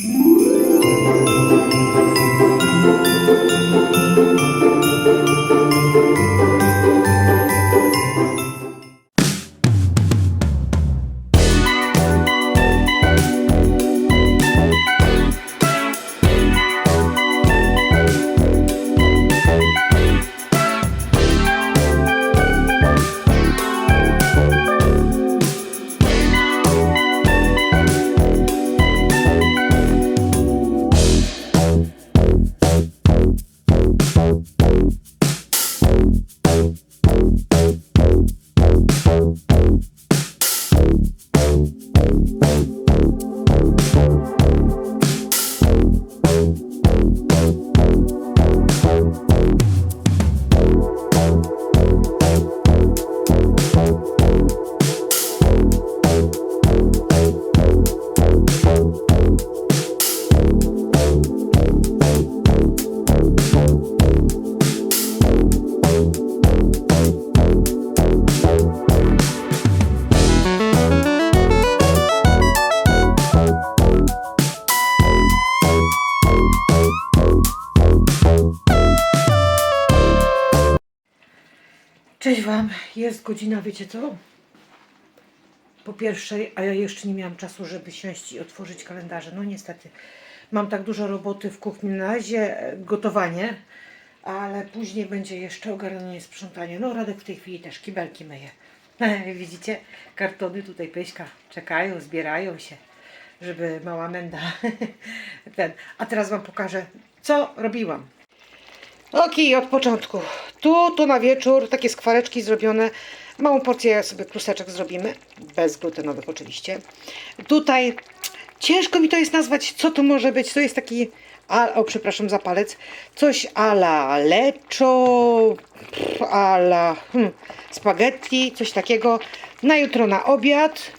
Música Cześć Wam, jest godzina, wiecie co? Po pierwszej, a ja jeszcze nie miałam czasu, żeby siąść i otworzyć kalendarze. No niestety, mam tak dużo roboty w kuchni. Na razie gotowanie, ale później będzie jeszcze ogarnianie, sprzątanie. No Radek w tej chwili też kibelki myje. Widzicie, kartony tutaj pyśka czekają, zbierają się, żeby mała menda ten. A teraz Wam pokażę, co robiłam. Okej, od początku. Tu, tu na wieczór takie skwareczki zrobione. Małą porcję sobie kluseczek zrobimy. Bezglutenowych oczywiście. Tutaj ciężko mi to jest nazwać, co to może być. To jest taki, a, o przepraszam za palec, coś ala leczo, ala hmm, spaghetti, coś takiego. Na jutro na obiad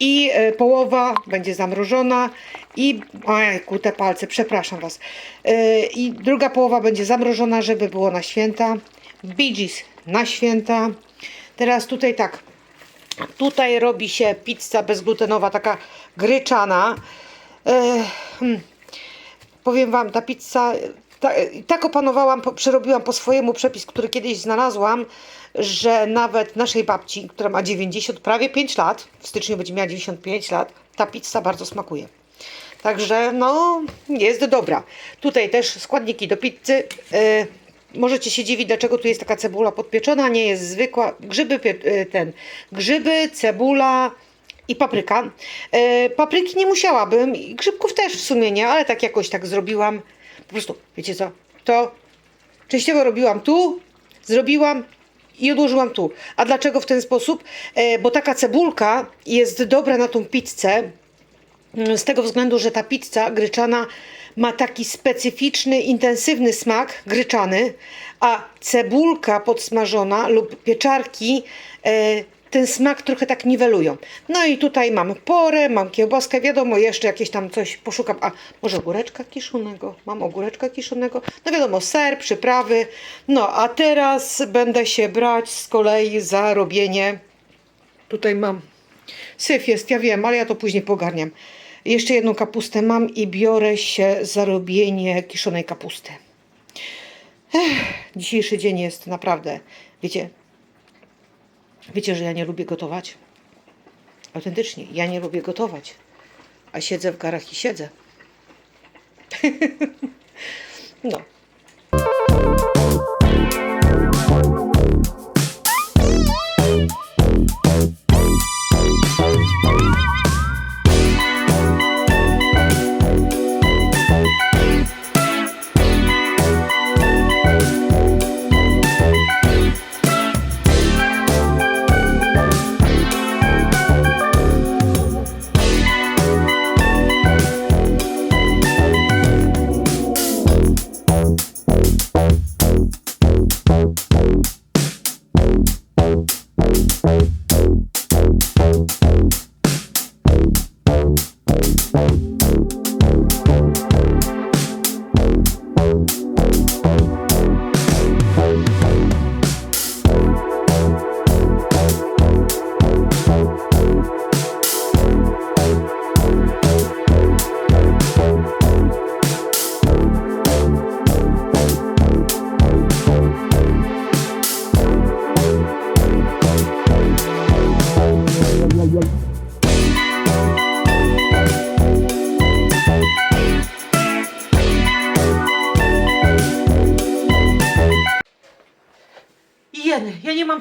i e, połowa będzie zamrożona i ojku, te palce, przepraszam Was. E, I druga połowa będzie zamrożona, żeby było na święta. Bee na święta. Teraz tutaj tak. Tutaj robi się pizza bezglutenowa, taka gryczana. Hmm. Powiem Wam, ta pizza, ta, tak opanowałam, po, przerobiłam po swojemu przepis, który kiedyś znalazłam, że nawet naszej babci, która ma 90, prawie 5 lat, w styczniu będzie miała 95 lat, ta pizza bardzo smakuje. Także no, jest dobra. Tutaj też składniki do pizzy. E, możecie się dziwić, dlaczego tu jest taka cebula podpieczona, nie jest zwykła. Grzyby, e, ten, grzyby, cebula i papryka. E, papryki nie musiałabym, i grzybków też w sumie nie, ale tak jakoś tak zrobiłam. Po prostu, wiecie co, to częściowo robiłam tu, zrobiłam i odłożyłam tu. A dlaczego w ten sposób? E, bo taka cebulka jest dobra na tą pizzę, z tego względu, że ta pizza gryczana ma taki specyficzny, intensywny smak gryczany, a cebulka podsmażona lub pieczarki e, ten smak trochę tak niwelują. No i tutaj mam porę, mam kiełbaskę, wiadomo, jeszcze jakieś tam coś poszukam. A może ogóreczka kiszonego? Mam ogóreczka kiszonego. No wiadomo, ser, przyprawy. No a teraz będę się brać z kolei za robienie. Tutaj mam Syf jest, ja wiem, ale ja to później pogarniam. Jeszcze jedną kapustę mam i biorę się za robienie kiszonej kapusty. Ech, dzisiejszy dzień jest naprawdę, wiecie, wiecie, że ja nie lubię gotować? Autentycznie, ja nie lubię gotować. A siedzę w garach i siedzę. no.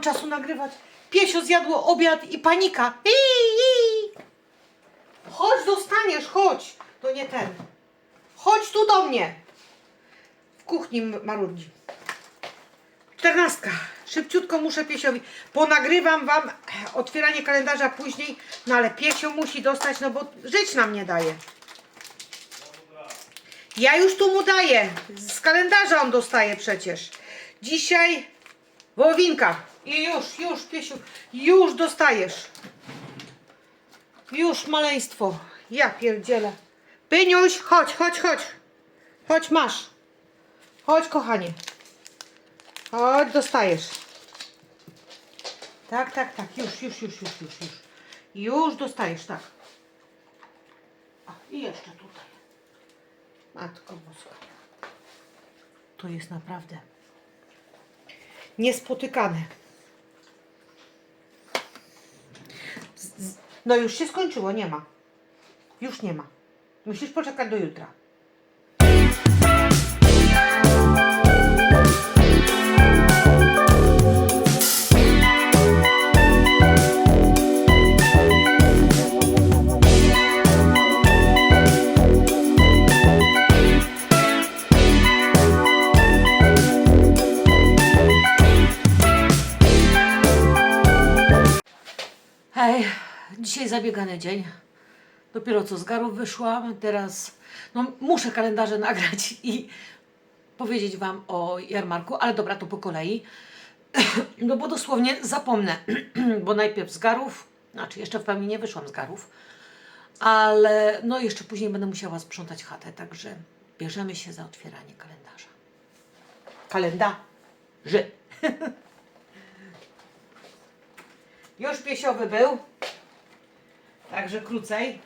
Czasu nagrywać. Piesio zjadło obiad i panika. I. Chodź, dostaniesz, chodź. To nie ten. Chodź tu do mnie. W kuchni marudzi. Czternastka. Szybciutko muszę piesiowi. Ponagrywam wam otwieranie kalendarza później, no ale piesio musi dostać, no bo żyć nam nie daje. Ja już tu mu daję. Z kalendarza on dostaje przecież. Dzisiaj wołowinka. I już, już, piesiu, już dostajesz. Już maleństwo. Ja pierdzielę. Pyniuś, chodź, chodź, chodź. Chodź, masz. Chodź, kochanie. Chodź, dostajesz. Tak, tak, tak. Już, już, już, już, już, już. Już dostajesz, tak. O, i jeszcze tutaj. Matko Boska. To jest naprawdę niespotykane. Z- z- No już się skończyło, nie ma. Już nie ma. Musisz poczekać do jutra. Hej, dzisiaj zabiegany dzień. Dopiero co z garów wyszłam, teraz no, muszę kalendarze nagrać i powiedzieć Wam o jarmarku, ale dobra, to po kolei. No bo dosłownie zapomnę, bo najpierw z garów, znaczy jeszcze w pełni nie wyszłam z garów, ale no jeszcze później będę musiała sprzątać chatę, także bierzemy się za otwieranie kalendarza. Kalendarzy. Już piesiowy był. Także krócej.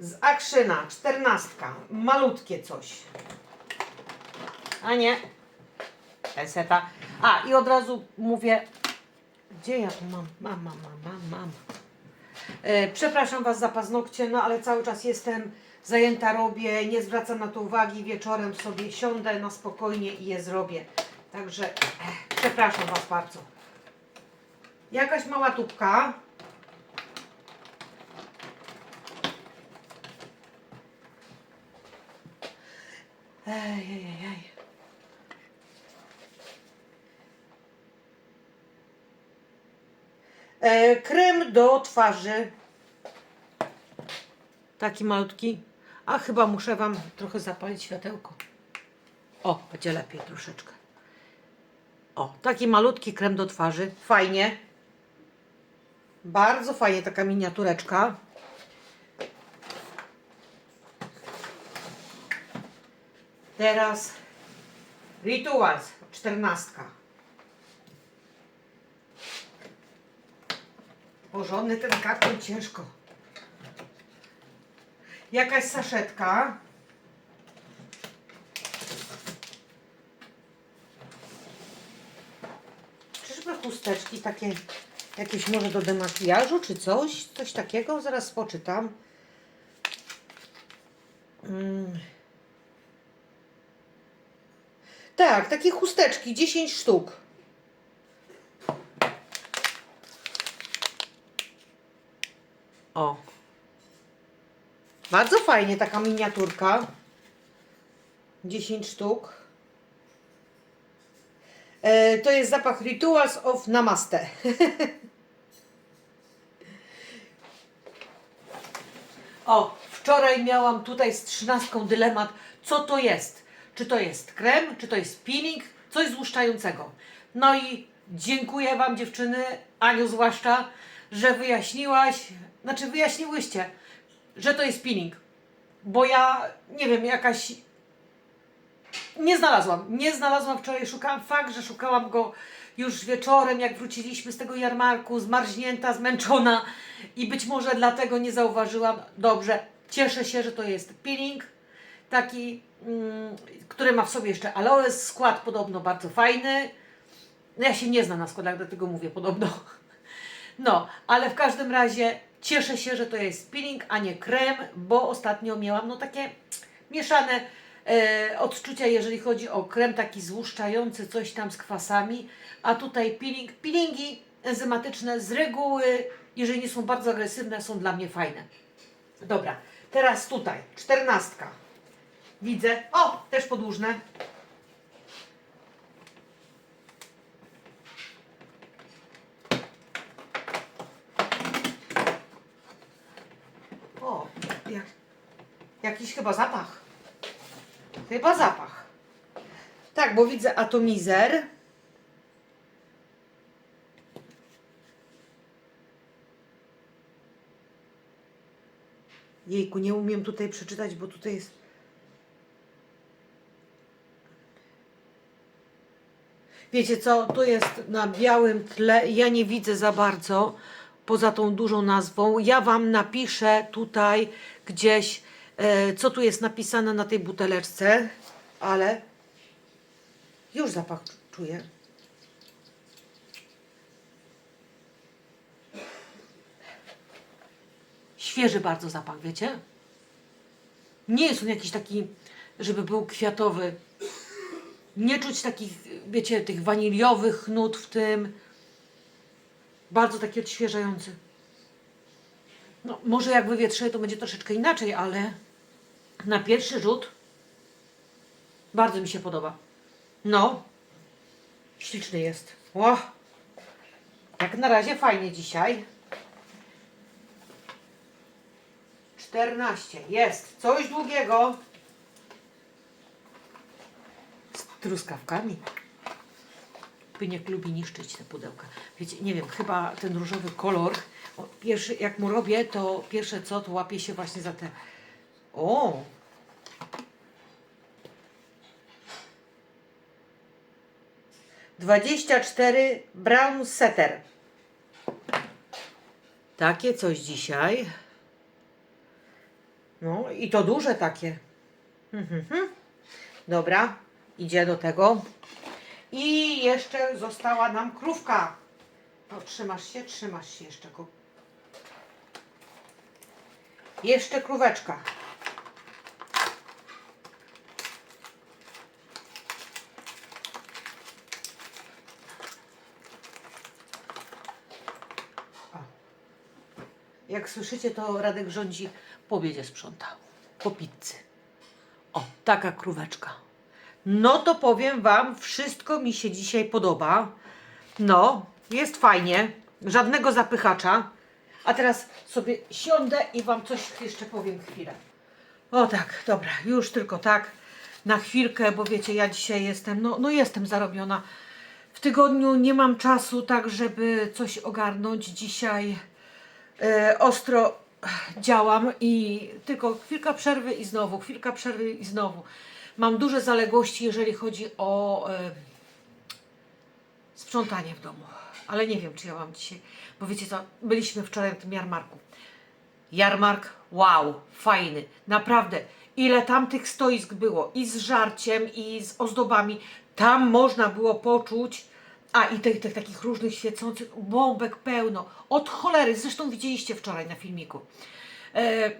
Z akrzyna, czternastka, malutkie coś. A nie. Eseta. A i od razu mówię, gdzie ja tu mam? Mam, mam, mam, mam, mam. E, przepraszam Was za paznokcie, no ale cały czas jestem zajęta, robię, nie zwracam na to uwagi, wieczorem sobie siądę na spokojnie i je zrobię. Także e, przepraszam Was bardzo. Jakaś mała tubka. Ej, ej, ej. E, krem do twarzy. Taki malutki. A chyba muszę Wam trochę zapalić światełko. O, będzie lepiej troszeczkę. O, taki malutki krem do twarzy. Fajnie. Bardzo fajnie taka miniatureczka. Teraz Rituals, czternastka. Porządny ten karton, ciężko. Jakaś saszetka. Chusteczki takie, jakieś może do demakijażu, czy coś? Coś takiego? Zaraz poczytam. Mm. Tak, takie chusteczki, 10 sztuk. O. Bardzo fajnie taka miniaturka. 10 sztuk. E, to jest zapach Rituals of Namaste. o, wczoraj miałam tutaj z trzynastką dylemat, co to jest. Czy to jest krem, czy to jest peeling, coś złuszczającego. No i dziękuję Wam dziewczyny, Aniu zwłaszcza, że wyjaśniłaś, znaczy wyjaśniłyście, że to jest peeling. Bo ja, nie wiem, jakaś nie znalazłam. Nie znalazłam wczoraj. Szukałam fakt, że szukałam go już wieczorem, jak wróciliśmy z tego jarmarku, zmarznięta, zmęczona i być może dlatego nie zauważyłam. Dobrze, cieszę się, że to jest peeling taki, mm, który ma w sobie jeszcze aloes. Skład podobno bardzo fajny. No ja się nie znam na składach, dlatego mówię podobno. No, ale w każdym razie cieszę się, że to jest peeling, a nie krem, bo ostatnio miałam no takie mieszane e, odczucia, jeżeli chodzi o krem taki złuszczający, coś tam z kwasami, a tutaj peeling, peelingi enzymatyczne z reguły, jeżeli nie są bardzo agresywne, są dla mnie fajne. Dobra, teraz tutaj, czternastka. Widzę, o, też podłużne. O, jak, jakiś chyba zapach. Chyba zapach. Tak, bo widzę atomizer. Jejku, nie umiem tutaj przeczytać, bo tutaj jest. Wiecie co, tu jest na białym tle, ja nie widzę za bardzo poza tą dużą nazwą. Ja Wam napiszę tutaj gdzieś, co tu jest napisane na tej buteleczce, ale już zapach czuję. Świeży bardzo zapach, wiecie? Nie jest on jakiś taki, żeby był kwiatowy. Nie czuć takich, wiecie, tych waniliowych nut w tym. Bardzo taki odświeżający. No, może jak wywietrze, to będzie troszeczkę inaczej, ale na pierwszy rzut bardzo mi się podoba. No, śliczny jest. Ło. Jak na razie fajnie dzisiaj. 14. Jest. Coś długiego. Z truskawkami. Pyniek lubi niszczyć te pudełka. Wiecie, nie wiem, chyba ten różowy kolor, pierwszy, jak mu robię, to pierwsze co, to łapie się właśnie za te... O! Dwadzieścia cztery Brown Setter. Takie coś dzisiaj. No i to duże takie. Mhm, mhm. Dobra, idzie do tego. I jeszcze została nam krówka. No, trzymasz się, trzymasz się jeszcze. Jeszcze króweczka. Jak słyszycie, to Radek rządzi po obiedzie sprzątał. Po pizzy. O, taka króweczka. No to powiem Wam, wszystko mi się dzisiaj podoba. No, jest fajnie. Żadnego zapychacza. A teraz sobie siądę i Wam coś jeszcze powiem chwilę. O tak, dobra, już tylko tak. Na chwilkę, bo wiecie, ja dzisiaj jestem, no, no jestem zarobiona. W tygodniu nie mam czasu tak, żeby coś ogarnąć. Dzisiaj ostro działam i tylko chwilka przerwy i znowu, chwilka przerwy i znowu. Mam duże zaległości, jeżeli chodzi o e, sprzątanie w domu. Ale nie wiem, czy ja mam dzisiaj, bo wiecie co, byliśmy wczoraj na tym jarmarku. Jarmark, wow, fajny, naprawdę. Ile tam tych stoisk było i z żarciem, i z ozdobami. Tam można było poczuć, a i tych, tych takich różnych świecących bombek pełno. Od cholery, zresztą widzieliście wczoraj na filmiku. E,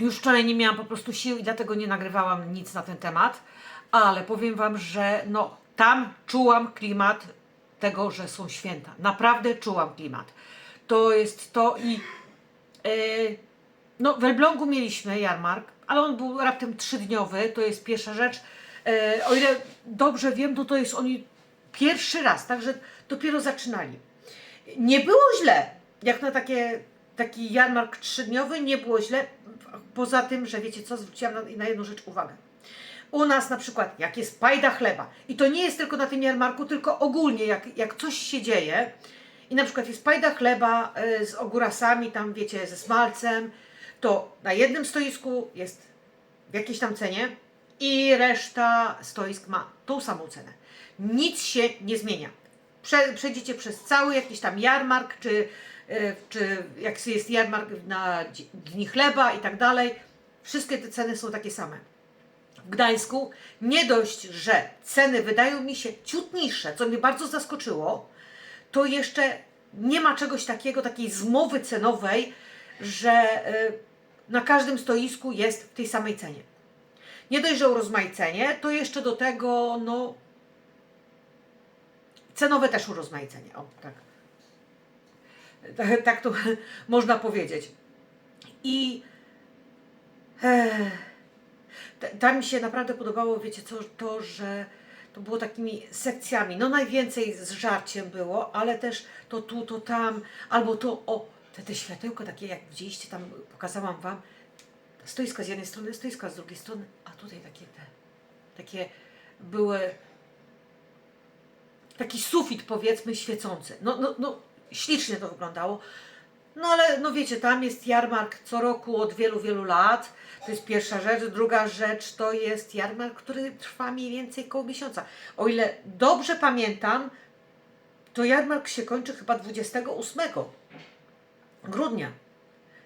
już wczoraj nie miałam po prostu sił i dlatego nie nagrywałam nic na ten temat, ale powiem Wam, że no, tam czułam klimat tego, że są święta. Naprawdę czułam klimat. To jest to i e, no, w Elblągu mieliśmy jarmark, ale on był raptem trzydniowy, to jest pierwsza rzecz. E, o ile dobrze wiem, to to jest oni pierwszy raz, także dopiero zaczynali. Nie było źle, jak na takie, taki jarmark trzydniowy, nie było źle, poza tym, że wiecie co, zwróciłam na, na jedną rzecz uwagę. U nas na przykład, jak jest pajda chleba, i to nie jest tylko na tym jarmarku, tylko ogólnie, jak, jak coś się dzieje, i na przykład jest pajda chleba y, z ogórasami, tam wiecie, ze smalcem, to na jednym stoisku jest w jakiejś tam cenie i reszta stoisk ma tą samą cenę. Nic się nie zmienia. Prze, przejdziecie przez cały jakiś tam jarmark, czy, y, czy jak jest jarmark na dni chleba i tak dalej, wszystkie te ceny są takie same. W Gdańsku nie dość, że ceny wydają mi się ciut niższe, co mnie bardzo zaskoczyło, to jeszcze nie ma czegoś takiego, takiej zmowy cenowej, że y, na każdym stoisku jest w tej samej cenie. Nie dość, że urozmaicenie, to jeszcze do tego, no, cenowe też urozmaicenie. O, tak. Tak, tak to można powiedzieć. I e, t- tam mi się naprawdę podobało, wiecie co, to, że to było takimi sekcjami. No najwięcej z żarciem było, ale też to tu, to tam, albo to, o, te, te światełka takie jak widzieliście, tam pokazałam Wam, stoiska z jednej strony, stoiska z drugiej strony, a tutaj takie te, takie były, taki sufit powiedzmy świecący. No, no, no ślicznie to wyglądało. No ale no wiecie, tam jest jarmark co roku od wielu, wielu lat. To jest pierwsza rzecz. Druga rzecz to jest jarmark, który trwa mniej więcej koło miesiąca. O ile dobrze pamiętam, to jarmark się kończy chyba 28 grudnia.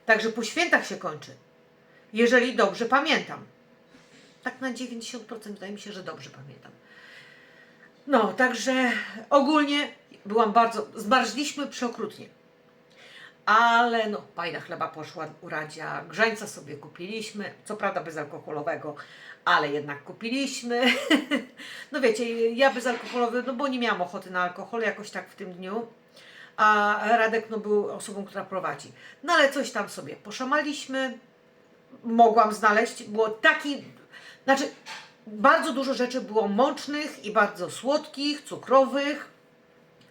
Także po świętach się kończy. Jeżeli dobrze pamiętam. Tak na 90% wydaje mi się, że dobrze pamiętam. No, także ogólnie byłam bardzo. Zmarzliśmy przeokrutnie. Ale no, pajda chleba poszła u Radzia, grzańca sobie kupiliśmy, co prawda bezalkoholowego, ale jednak kupiliśmy. no wiecie, ja bezalkoholowy, no bo nie miałam ochoty na alkohol jakoś tak w tym dniu, a Radek no, był osobą, która prowadzi. No ale coś tam sobie poszamaliśmy, mogłam znaleźć, było taki, znaczy bardzo dużo rzeczy było mącznych i bardzo słodkich, cukrowych,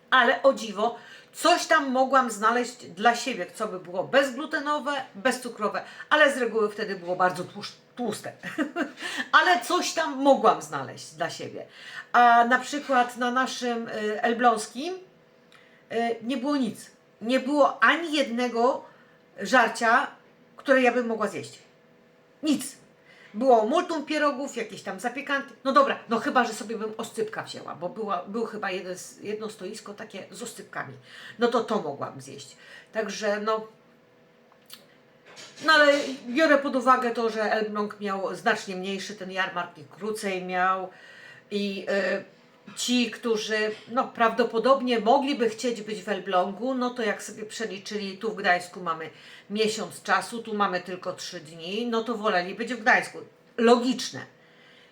ale o dziwo, coś tam mogłam znaleźć dla siebie, co by było bezglutenowe, bezcukrowe, ale z reguły wtedy było bardzo tłuste. ale coś tam mogłam znaleźć dla siebie. A na przykład na naszym y, elbląskim y, nie było nic. Nie było ani jednego żarcia, które ja bym mogła zjeść. Nic. Było multum pierogów, jakieś tam zapiekanki. No dobra, no chyba, że sobie bym oscypka wzięła, bo była, był chyba jedno stoisko takie z oscypkami. No to to mogłam zjeść. Także no... No ale biorę pod uwagę to, że Elbląg miał znacznie mniejszy ten jarmark i krócej miał i e, ci, którzy no, prawdopodobnie mogliby chcieć być w Elblągu, no to jak sobie przeliczyli, tu w Gdańsku mamy miesiąc czasu, tu mamy tylko trzy dni, no to woleli być w Gdańsku. Logiczne.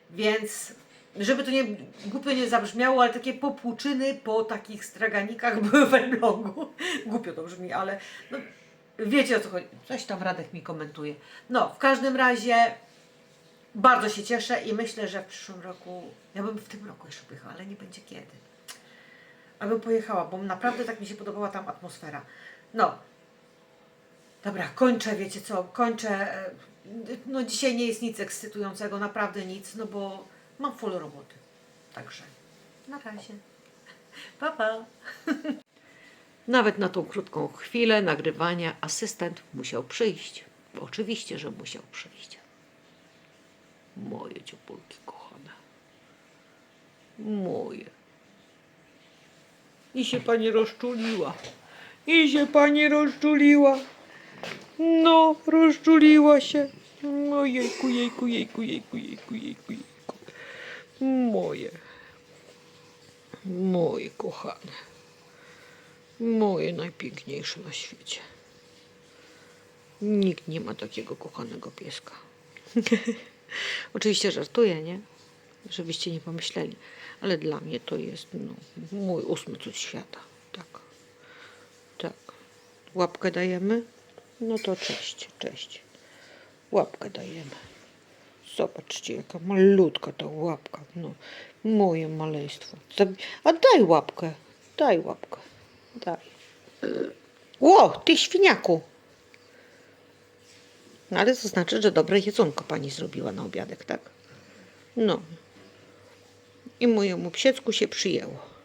Więc, żeby to nie głupio nie zabrzmiało, ale takie popłuczyny po takich straganikach były w Elblągu. Głupio to brzmi, ale no, wiecie o co chodzi. Coś tam Radek mi komentuje. No, w każdym razie bardzo się cieszę i myślę, że w przyszłym roku, ja bym w tym roku jeszcze pojechała, ale nie będzie kiedy. Abym pojechała, bo naprawdę tak mi się podobała tam atmosfera. No, dobra, kończę, wiecie co, kończę. e, No dzisiaj nie jest nic ekscytującego, naprawdę nic, no bo mam full roboty. Także na razie. Pa, pa. Nawet na tą krótką chwilę nagrywania asystent musiał przyjść. Bo oczywiście, że musiał przyjść. Moje ciepulki kochane. Moje. I się pani rozczuliła. I się pani rozczuliła. No, rozczuliła się. No jejku, jejku, jejku, jejku, jejku, jejku, jejku. Moje. Moje kochane. Moje najpiękniejsze na świecie. Nikt nie ma takiego kochanego pieska. Oczywiście żartuję, nie? Żebyście nie pomyśleli. Ale dla mnie to jest no, mój ósmy cud świata. Tak. Tak. Łapkę dajemy? No to cześć, cześć. Łapkę dajemy. Zobaczcie, jaka malutka ta łapka. No, moje maleństwo. A daj łapkę. Daj łapkę. Daj. Ło, ty świniaku. No ale to znaczy, że dobre jedzonko pani zrobiła na obiadek, tak? No. I mojemu psiecku się przyjęło.